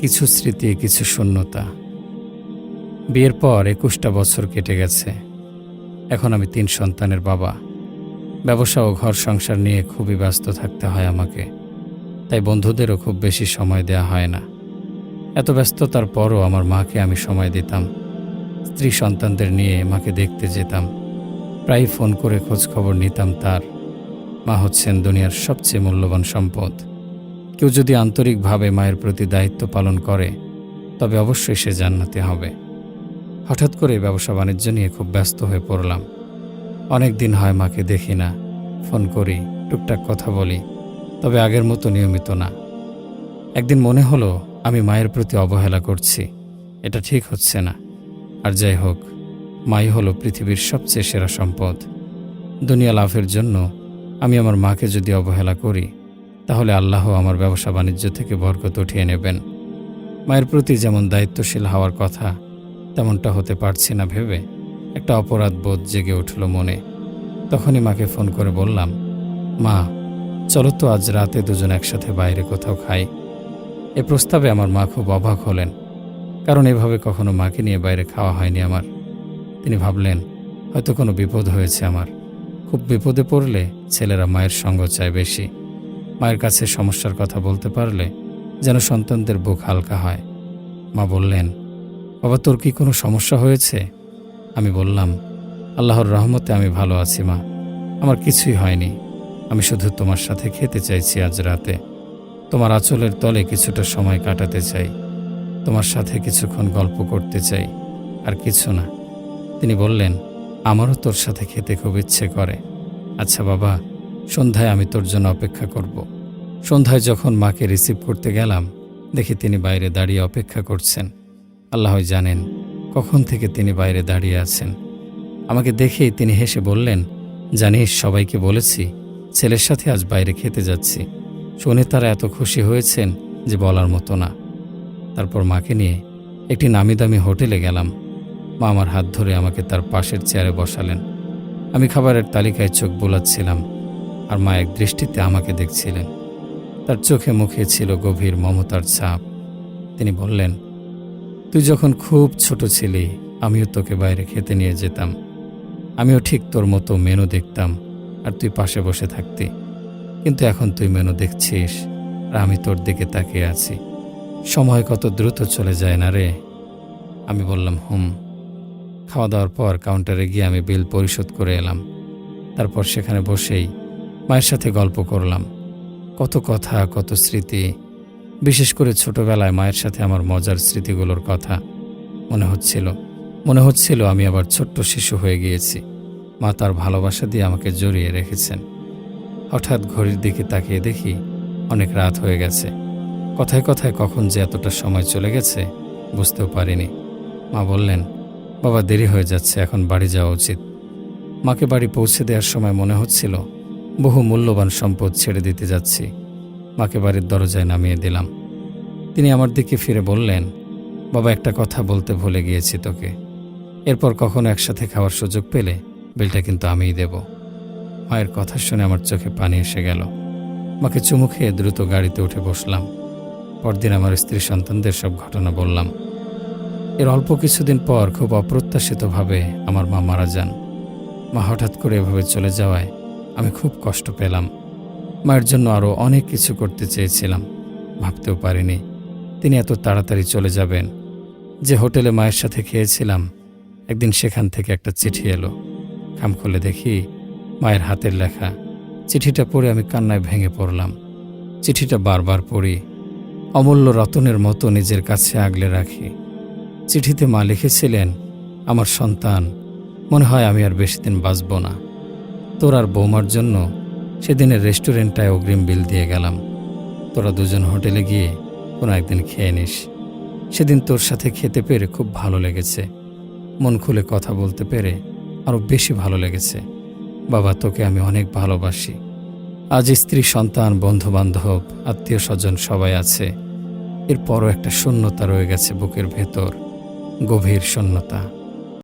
কিছু স্মৃতি, কিছু শূন্যতা। বিয়ের পর একুশটা বছর কেটে গেছে। এখন আমি তিন সন্তানের বাবা। ব্যবসা ও ঘর সংসার নিয়ে খুবই ব্যস্ত থাকতে হয় আমাকে। তাই বন্ধুদেরও খুব বেশি সময় দেয়া হয় না। এত ব্যস্ততার পরও আমার মাকে আমি সময় দিতাম। স্ত্রী সন্তানদের নিয়ে মাকে দেখতে যেতাম। প্রায় ফোন করে খোঁজ খবর নিতাম তার। মা হচ্ছেন দুনিয়ার সবচেয়ে মূল্যবান সম্পদ। কেউ যদি আন্তরিকভাবে মায়ের প্রতি দায়িত্ব পালন করে, তবে অবশ্যই সে জান্নাতে হবে। হঠাৎ করে ব্যবসা বাণিজ্য নিয়ে খুব ব্যস্ত হয়ে পড়লাম। অনেক দিন হয় মাকে দেখি না, ফোন করি, টুকটাক কথা বলি, তবে আগের মতো নিয়মিত না। একদিন মনে হলো, আমি মায়ের প্রতি অবহেলা করছি, এটা ঠিক হচ্ছে না। আর যাই হোক, মাই হলো পৃথিবীর সবচেয়ে সেরা সম্পদ। দুনিয়া লাভের জন্য আমি আমার মাকে যদি অবহেলা করি তাহলে আল্লাহ আমার ব্যবসা বাণিজ্য থেকে বরকত উঠিয়ে নেবেন। মায়ের প্রতি যেমন দায়িত্বশীল হওয়ার কথা, তেমনটা হতে পারছি না ভেবে একটা অপরাধ বোধ জেগে উঠল মনে। তখনই মাকে ফোন করে বললাম, মা, চলো তো আজ রাতে দুজন একসাথে বাইরে কোথাও খাই। এ প্রস্তাবে আমার মা খুব অবাক হলেন, কারণ এভাবে কখনো মাকে নিয়ে বাইরে খাওয়া হয়নি আমার। তিনি ভাবলেন, হয়তো কোনো বিপদ হয়েছে আমার। খুব বিপদে পড়লে ছেলেরা মায়ের সঙ্গ চায় বেশি। মায়ের কাছে সমস্যার কথা বলতে পারলে যেন সন্তানদের বুক হালকা হয়। মা বললেন, বাবা, তোর কি কোনো সমস্যা হয়েছে? আমি বললাম, আল্লাহর রহমতে আমি ভালো আছি, মা। আমার কিছুই হয়নি। আমি শুধু তোমার সাথে খেতে চাইছি আজ রাতে। তোমার আঁচলের তলে কিছুটা সময় কাটাতে চাই। তোমার সাথে কিছুক্ষণ গল্প করতে চাই, আর কিছু না। তিনি বললেন, আমারও তোর সাথে খেতে খুব ইচ্ছে করে। আচ্ছা বাবা সন্ধ্যায় আমি তোর জন্য অপেক্ষা করব। সন্ধ্যায় যখন মাকে রিসিভ করতে গেলাম, দেখি তিনি বাইরে দাঁড়িয়ে অপেক্ষা করছেন। আল্লাহ জানেন কখন থেকে তিনি বাইরে দাঁড়িয়ে আছেন। আমাকে দেখেই তিনি হেসে বললেন, জানিস, সবাইকে বলেছি, ছেলের সাথে আজ বাইরে খেতে যাচ্ছি। শুনে তারা এত খুশি হয়েছেন যে বলার মতো না। তারপর মাকে নিয়ে একটি নামি দামি হোটেলে গেলাম। মা আমার হাত ধরে আমাকে তার পাশের চেয়ারে বসালেন। আমি খাবারের তালিকায় চোখ বোলাচ্ছিলাম। আর মা এক দৃষ্টিতে আমাকে দেখছিলেন। তার চোখে মুখে ছিল গভীর মমতার ছাপ। তিনি বললেন, তুই যখন খুব ছোট ছিলি, আমিও তোকে বাইরে খেতে নিয়ে যেতাম। আমিও ঠিক তোর মতো মেনু দেখতাম আর তুই পাশে বসে থাকতি। কিন্তু এখন তুই মেনু দেখছিস আর আমি তোর দিকে তাকিয়ে আছি। সময় কত দ্রুত চলে যায় না রে? আমি বললাম, হুম। খাওয়া দাওয়ার পর কাউন্টারে গিয়ে আমি বিল পরিশোধ করে এলাম। তারপর সেখানে বসেই মায়ের সাথে গল্প করলাম। কত কথা, কত স্মৃতি। বিশেষ করে ছোটবেলায় মায়ের সাথে আমার মজার স্মৃতিগুলোর কথা মনে হচ্ছিল। মনে হচ্ছিল আমি আবার ছোট্ট শিশু হয়ে গিয়েছি। মা তার ভালোবাসা দিয়ে আমাকে জড়িয়ে রেখেছেন। হঠাৎ ঘড়ির দিকে তাকিয়ে দেখি অনেক রাত হয়ে গেছে। কথায় কথায় কখন যে এতটা সময় চলে গেছে বুঝতেও পারিনি। মা বললেন, বাবা, দেরি হয়ে যাচ্ছে, এখন বাড়ি যাওয়া উচিত। মাকে বাড়ি পৌঁছে দেওয়ার সময় মনে হচ্ছিল বহু মূল্যবান সম্পদ ছেড়ে দিতে যাচ্ছি। মাকে বাড়ির দরজায় নামিয়ে দিলাম। তিনি আমার দিকে ফিরে বললেন, বাবা, একটা কথা বলতে ভুলে গিয়েছি তোকে। এরপর কখনো একসাথে খাওয়ার সুযোগ পেলে বিলটা কিন্তু আমিই দেব। মায়ের কথা শুনে আমার চোখে পানি এসে গেল। মাকে চুমু খেয়ে দ্রুত গাড়িতে উঠে বসলাম। পরদিন আমার স্ত্রী সন্তানদের সব ঘটনা বললাম। এর অল্প কিছুদিন পর খুব অপ্রত্যাশিতভাবে আমার মা মারা যান। মা হঠাৎ করে এভাবে চলে যাওয়ায় আমি খুব কষ্ট পেলাম। মায়ের জন্য আরও অনেক কিছু করতে চেয়েছিলাম। ভাবতেও পারিনি তিনি এত তাড়াতাড়ি চলে যাবেন। যে হোটেলে মায়ের সাথে খেয়েছিলাম, একদিন সেখান থেকে একটা চিঠি এলো। খাম খুলে দেখি মায়ের হাতের লেখা। চিঠিটা পড়ে আমি কান্নায় ভেঙে পড়লাম। চিঠিটা বারবার পড়ি। অমূল্য রতনের মতো নিজের কাছে আগলে রাখি। চিঠিতে মা লিখেছিলেন, আমার সন্তান, মনে হয় আমি আর বেশি দিন বাঁচব না। তোর আর বৌমার জন্য সেদিনের রেস্টুরেন্টটায় অগ্রিম বিল দিয়ে গেলাম। তোরা দুজন হোটেলে গিয়ে কোনো একদিন খেয়ে নিস। সেদিন তোর সাথে খেতে পেরে খুব ভালো লেগেছে। মন খুলে কথা বলতে পেরে আরও বেশি ভালো লেগেছে। বাবা, তোকে আমি অনেক ভালোবাসি। আজ স্ত্রী, সন্তান, বন্ধুবান্ধব আত্মীয় স্বজন সবাই আছে। এরপরও একটা শূন্যতা রয়ে গেছে বুকের ভেতর। গভীর শূন্যতা।